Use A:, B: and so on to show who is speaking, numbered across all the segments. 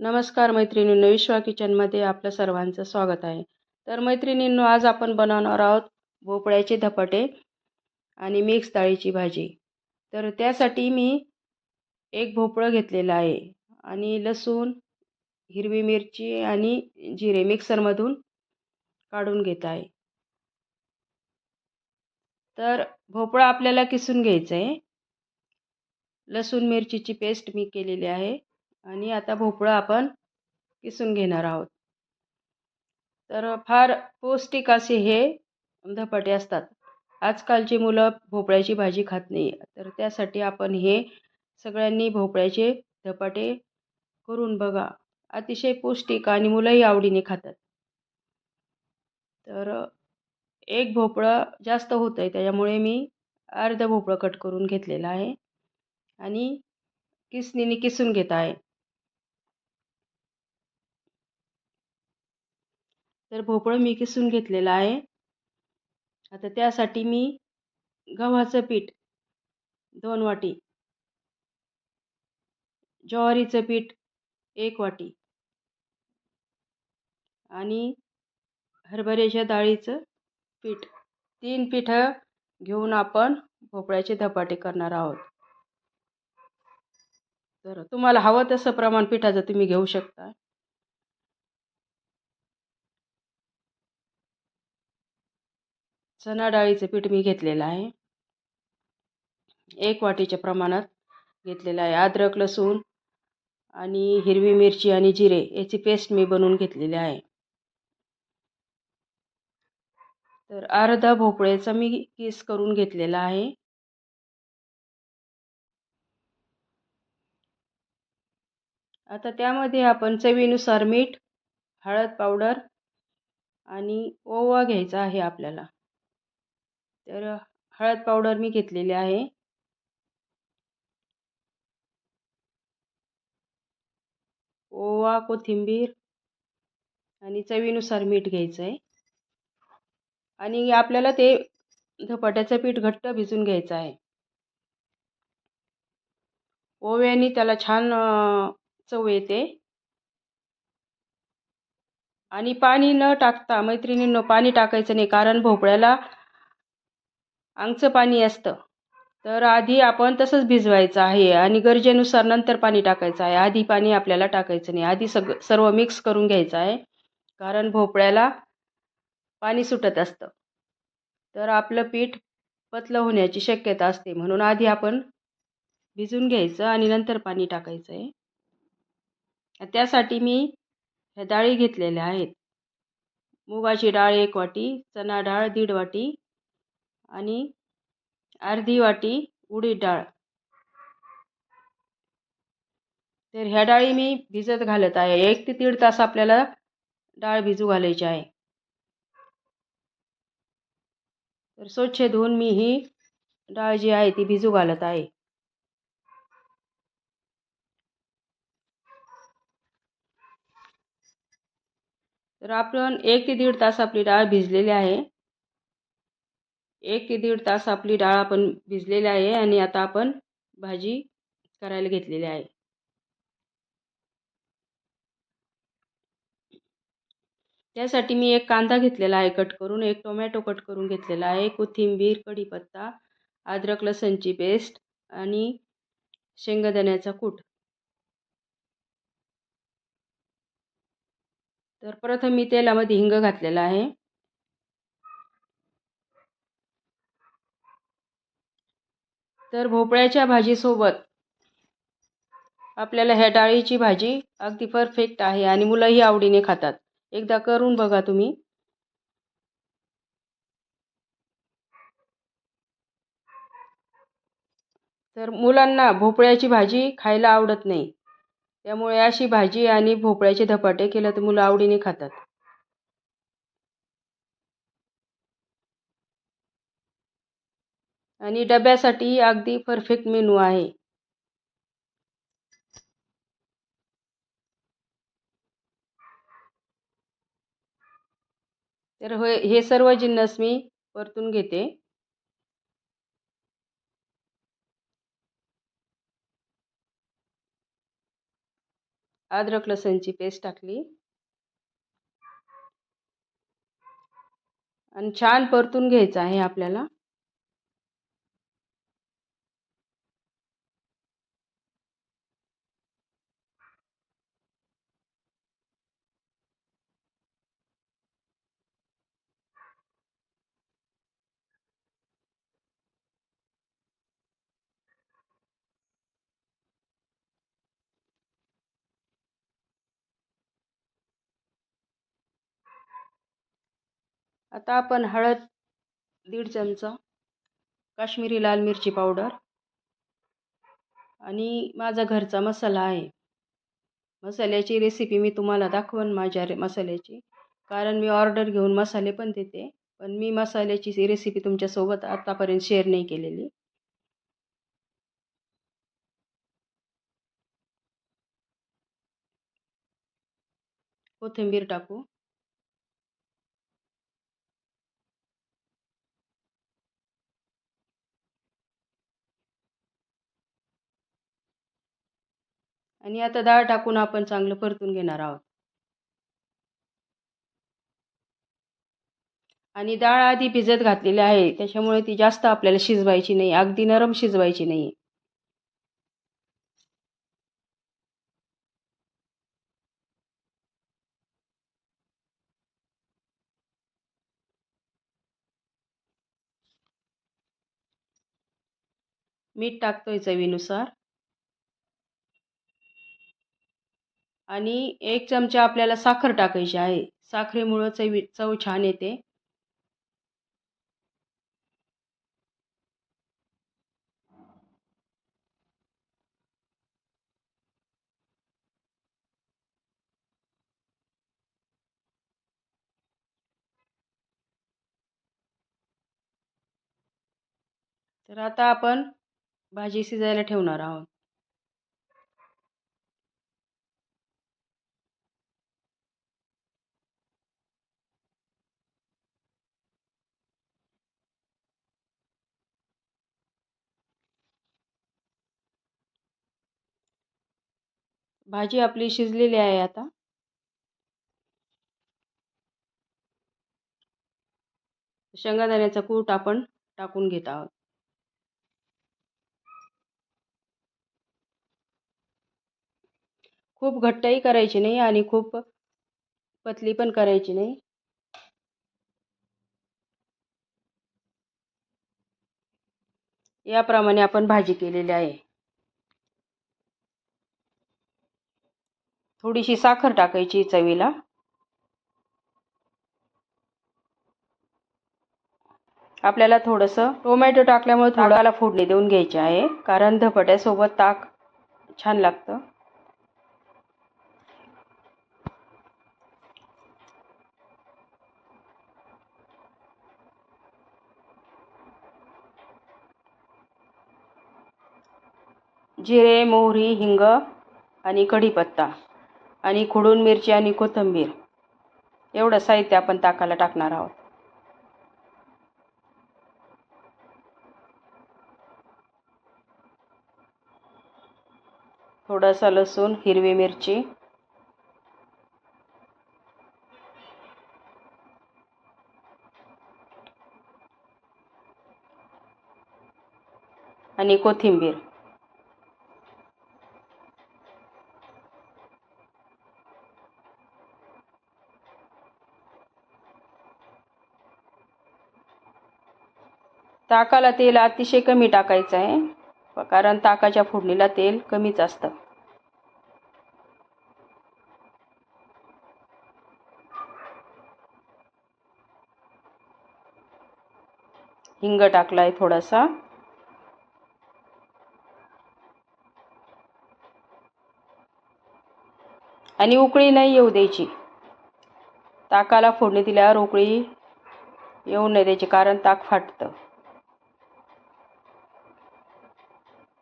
A: नमस्कार मैत्रिणींनो विश्वा किचनमध्ये आपलं सर्वांचं स्वागत आहे. तर मैत्रिणींनो आज आपण बनवणार आहोत भोपळ्याचे धपाटे आणि मिक्स डाळीची भाजी. तर त्यासाठी मी एक भोपळं घेतलेलं आहे आणि लसूण हिरवी मिरची आणि जिरे मिक्सरमधून काढून घेत आहे. तर भोपळा आपल्याला किसून घ्यायचं आहे लसूण मिरचीची पेस्ट मी केलेली आहे. आणि आता भोपळा आपण किसून घेणार आहोत. तर फार पौष्टिक असे हे धपाटे असतात. आजकालची मुलं भोपळ्याची भाजी खात नाही तर त्यासाठी आपण हे सगळ्यांनी भोपळ्याचे धपाटे करून बघा. अतिशय पौष्टिक आणि मुलंही आवडीने खातात. तर एक भोपळं जास्त होतं आहे त्याच्यामुळे मी अर्ध भोपळं कट करून घेतलेलं आहे. आणि किसणीने किसून घेत आहे. तर भोपळं मी किसून घेतलेलं आहे. आता त्यासाठी मी गव्हाचं पीठ दोन वाटी ज्वारीचं पीठ एक वाटी आणि हरभऱ्याच्या डाळीचं पीठ. तीन पिठं घेऊन आपण भोपळ्याचे धपाटे करणार आहोत. तर तुम्हाला हवं तसं प्रमाण पिठाचं तुम्ही घेऊ शकता. चणा डाळीचं पीठ मी घेतलेलं आहे. एक वाटीच्या प्रमाणात घेतलेलं आहे. अद्रक लसूण आणि हिरवी मिरची आणि जिरे याची पेस्ट मी बनवून घेतलेली आहे. तर अर्धा भोपळ्याचा मी किस करून घेतलेला आहे. आता त्यामध्ये आपण चवीनुसार मीठ हळद पावडर आणि ओवा घ्यायचा आहे आपल्याला. तर हळद पावडर मी घेतलेली आहे. ओवा कोथिंबीर आणि चवीनुसार मीठ घ्यायचं आहे आणि आपल्याला ते धपाट्याचं पीठ घट्ट भिजून घ्यायचं आहे. ओव्याने त्याला छान चव येते. आणि पाणी न टाकता मैत्रिणींनो पाणी टाकायचं नाही कारण भोपळ्याला अंगचं पाणी असतं. तर आधी आपण तसंच भिजवायचं आहे आणि गरजेनुसार नंतर पाणी टाकायचं आहे. आधी पाणी आपल्याला टाकायचं नाही. आधी सग सर्व मिक्स करून घ्यायचं आहे. कारण भोपळ्याला पाणी सुटत असतं. तर आपलं पीठ पतलं होण्याची शक्यता असते. म्हणून आधी आपण भिजून घ्यायचं आणि नंतर पाणी टाकायचं आहे. त्यासाठी मी ह्या डाळी घेतलेल्या आहेत. मुगाची डाळ एक वाटी चणा डाळ दीड वाटी आणि अर्धी वाटी उडीद डाळ. तर ह्या डाळी मी भिजत घालत आहे. एक ते दीड तास आपल्याला डाळ भिजू घालायची आहे. तर स्वच्छ धुवून मी ही डाळ जी आहे ती भिजू घालत आहे. तर आपण एक ते दीड तास आपली डाळ भिजलेली आहे. एक ते दीड तास आपली डाळ आपण भिजलेली आहे आणि आता आपण भाजी करायला घेतलेली आहे. त्यासाठी मी एक कांदा घेतलेला आहे कट करून एक टोमॅटो कट करून घेतलेला आहे कोथिंबीर कढीपत्ता अद्रक लसणची पेस्ट आणि शेंगदाण्याचा कूट. तर प्रथम मी तेलामध्ये हिंग घातलेला आहे. तर भोपळ्याच्या भाजीसोबत आपल्याला ह्या डाळीची भाजी अगदी परफेक्ट आहे आणि मुलंही आवडीने खातात. एकदा करून बघा तुम्ही. तर मुलांना भोपळ्याची भाजी खायला आवडत नाही. त्यामुळे अशी भाजी आणि भोपळ्याचे धपाटे केलं तर मुलं आवडीने खातात. आणि डब्यासाठी अगदी परफेक्ट मेनू आहे. तर हे सर्व जिन्नस मी परतून घेते. अद्रक लसणची पेस्ट टाकली. आणि छान परतून घ्यायचं आहे आपल्याला. आता आपण हळद दीड चमचा काश्मीरी लाल मिरची पावडर आणि माझा घरचा मसाला आहे. मसाल्याची रेसिपी मी तुम्हाला दाखवन माझ्या रे मसाल्याची. कारण मी ऑर्डर घेऊन मसाले पण देते पण मी मसाल्याची रेसिपी तुमच्यासोबत आत्तापर्यंत शेअर नाही केलेली. कोथिंबीर टाकू. आणि आता डाळ टाकून आपण चांगलं परतून घेणार आहोत. आणि डाळ आधी भिजत घातलेली आहे त्याच्यामुळे ती जास्त आपल्याला शिजवायची नाही अगदी नरम शिजवायची नाही. मीठ टाकतोय चवीनुसार. आणि एक चमचा आपल्याला साखर टाकायची आहे. साखरेमुळं चवी चव छान येते. तर आता आपण भाजी शिजायला ठेवणार आहोत. भाजी आपली शिजलेली आहे आता. शेंगादाण्याचा कूट आपण टाकून घेत आहोत. खूप घट्टही करायची नाही आणि खूप पतली पण करायची नाही. याप्रमाणे आपण भाजी केलेली आहे. थोडीशी साखर टाकायची चवीला. आपल्याला थोडंसं टोमॅटो टाकल्यामुळे थोडाला फोडणी देऊन घ्यायची आहे कारण धपाट्यासोबत ताक छान लागतं. जिरे मोहरी हिंग आणि कढीपत्ता. आणि खुडून मिरची आणि कोथिंबीर. एवढं साहित्य आपण ताकाला टाकणार आहोत. थोडासा लसूण हिरवी मिरची. आणि कोथिंबीर. ताकाला तेल अतिशय कमी टाकायचं आहे. कारण ताकाच्या फोडणीला तेल कमीच असतं. हिंग टाकला आहे थोडासा. आणि उकळी नाही येऊ द्यायची. ताकाला फोडणी दिल्यावर उकळी येऊ नाही द्यायची कारण ताक फाटतं.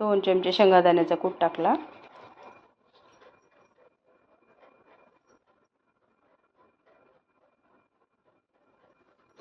A: दोन चमचे शेंगादाण्याचा कूट टाकला.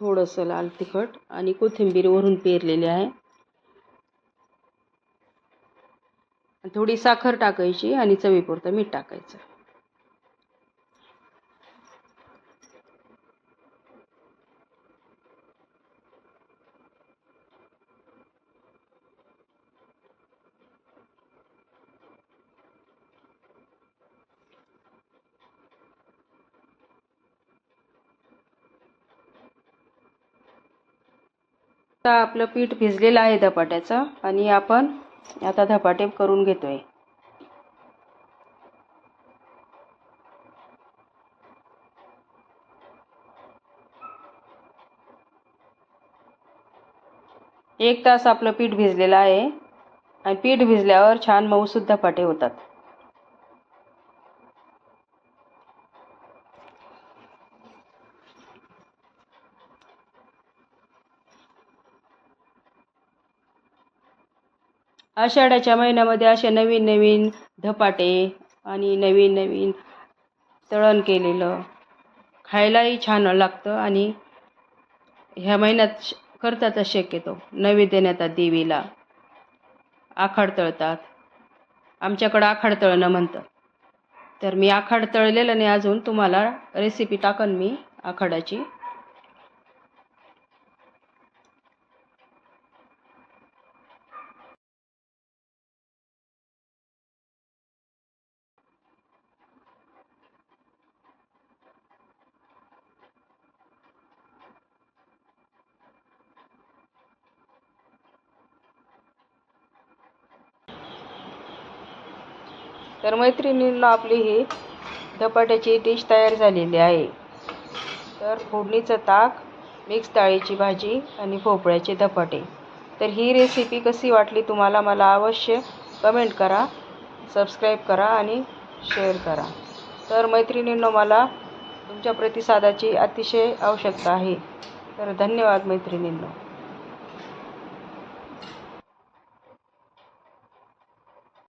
A: थोडंसं लाल तिखट आणि कोथिंबीर वरून पेरलेली आहे. थोडी साखर टाकायची आणि चवीपुरतं मीठ टाकायचं. आता आपलं पीठ भिजलेलं आहे धपाट्याचं आणि आपण आता धपाटे करून घेतोय. एक तास आपलं पीठ भिजलेलं आहे आणि पीठ भिजल्यावर छान मऊसुद्धा धपाटे होतात. आषाढाच्या महिन्यामध्ये असे नवीन नवीन धपाटे आणि नवीन नवीन तळण केलेलं. खायलाही छान लागतं आणि ह्या महिन्यात श- शक्यतो नैवेद्य देण्यात देवीला आखाड तळतात. आमच्याकडं आखाड तळणं म्हणतं तर मी आखाड तळलेलं नाही अजून तुम्हाला रेसिपी टाकन मी आखाडाची. तर मैत्रिणींना आपली ही धपाट्याची डिश तयार झालेली आहे. तर फोडणीचं ताक मिक्स डाळीची भाजी आणि भोपळ्याचे धपाटे. तर ही रेसिपी कशी वाटली तुम्हाला मला अवश्य कमेंट करा सबस्क्राईब करा आणि शेअर करा. तर मैत्रिणींनो मला तुमच्या प्रतिसादाची अतिशय आवश्यकता आहे. तर धन्यवाद मैत्रिणींनो.